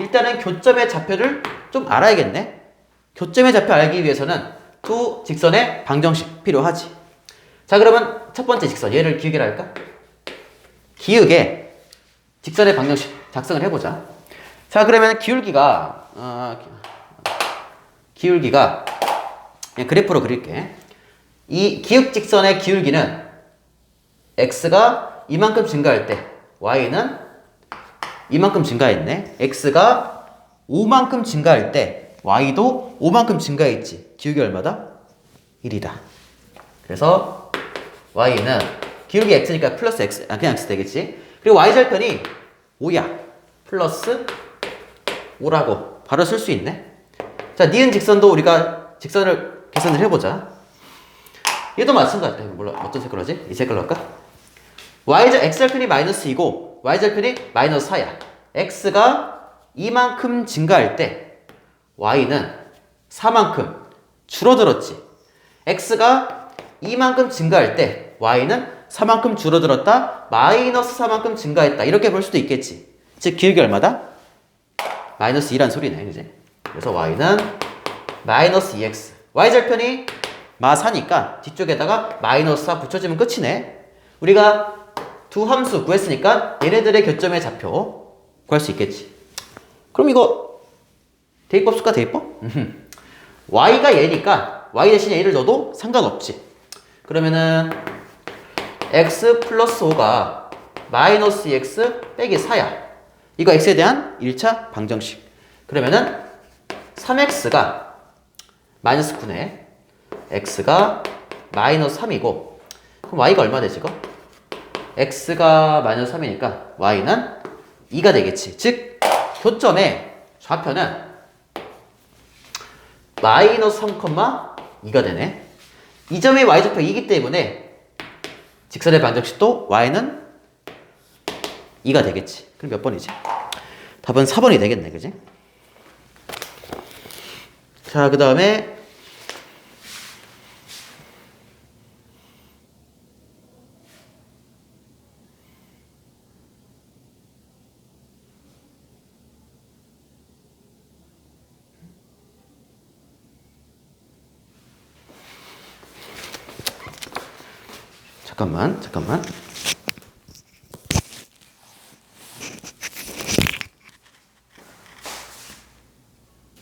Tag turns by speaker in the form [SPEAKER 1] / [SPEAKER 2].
[SPEAKER 1] 일단은 교점의 좌표를 좀 알아야겠네. 교점의 좌표 알기 위해서는 두 직선의 방정식 필요하지. 자, 그러면 첫 번째 직선 얘를 기울기라 할까? 기울게 직선의 방정식 작성을 해보자. 자, 그러면 기울기가 어, 기울기가 그냥 그래프로 그릴게. 이 기역 직선의 기울기는 x가 이만큼 증가할 때 y는 이만큼 증가했네. x가 5만큼 증가할 때 y도 5만큼 증가했지. 기울기 얼마다? 1이다. 그래서 y는 기울기 x니까 플러스 x, 아 그냥 x 되겠지. 그리고 y 절편이 5야. 플러스 5라고 바로 쓸 수 있네. 자, 니은 직선도 우리가 직선을 계산을 해보자. 얘도 마찬가지다. 이거 몰라 어떤 색깔로 하지? 이 색깔로 할까? y 절 x 절편이 마이너스 2고 y 절편이 마이너스 4야. x가 이만큼 증가할 때 y는 4만큼 줄어들었지. x가 이만큼 증가할 때 y는 4만큼 줄어들었다. 마이너스 4만큼 증가했다. 이렇게 볼 수도 있겠지. 즉 기울기 얼마다? 마이너스 2란 소리네. 그지? 그래서 y는 마이너스 2x. y 절편이 마 4니까 뒤쪽에다가 마이너스 4 붙여주면 끝이네. 우리가 두 함수 구했으니까 얘네들의 교점의 좌표 구할 수 있겠지. 그럼 이거 대입법 쓸까 대입법? y가 얘니까 y 대신에 얘를 넣어도 상관없지. 그러면은 x 플러스 5가 마이너스 x 빼기 4야. 이거 x에 대한 1차 방정식. 그러면은 3x가 마이너스 9네. x가 마이너스 3이고 그럼 y가 얼마 되지 이거? X가 마이너스 3이니까 y는 2가 되겠지. 즉 교점의 좌표는 마이너스 3,2가 되네. 이 점의 y좌표 2이기 때문에 직선의 방정식도 y는 2가 되겠지. 그럼 몇 번이지? 답은 4번이 되겠네. 그지? 자, 그 다음에 잠깐만, 잠깐만.